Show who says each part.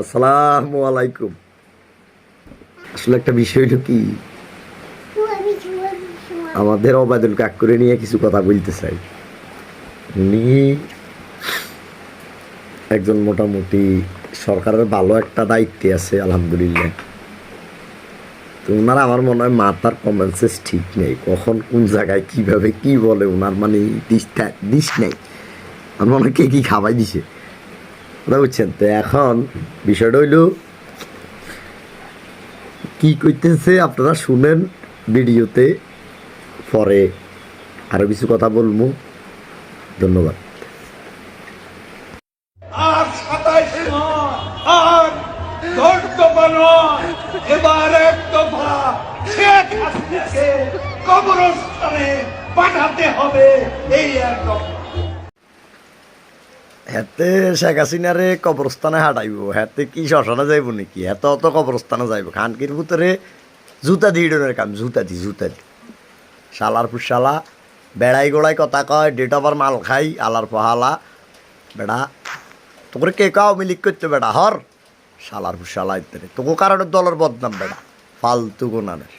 Speaker 1: আসসালামু আলাইকুম। আসলে একটা বিষয় হলো কি? আমাদের অবায়দুল কাক করে নিয়ে কিছু কথা বলতে চাই। উনি একজন মোটামুটি সরকারের ভালো একটা দায়িত্বে আছে, আলহামদুলিল্লাহ। তো ওনার আমার মনে হয় মাথার কমেন্সেস ঠিক নেই। কখন কোন জায়গায় কীভাবে কি বলে ওনার মানে দিশটা দিশ নেই। আমার মনে হয় কে কি খাবাই দিছে। কথা বুঝছেন তো এখন বিষয়টা হইল, কি কইতেছে আপনারা শুনেন ভিডিওতে পরে। আরও কিছু কথা বলব। ধন্যবাদ।
Speaker 2: পাঠাতে হবে। এই এক দফা।
Speaker 1: হেতে শেখ হাসিনারে কবরস্থানে হাঁটাইব। হেতে কি শ্মশানে যাইব নাকি? এত অত কবরস্থানে যাইব। খানকির ভিতরে জুতা দি ইডনের কাম, জুতা দি জুতা দি। শালার ফুসালা বেড়াই গোড়াই কথা কয়, ডেট অফ মাল খাই, আলার পহালা। বেড়া তোকে কে কাও মিলিক করতে বেড়া? হর। শালার ফুসালা ইত্যাদি। তোকে কারণে দলের বদনাম বেড়া। ফালতু গোনানের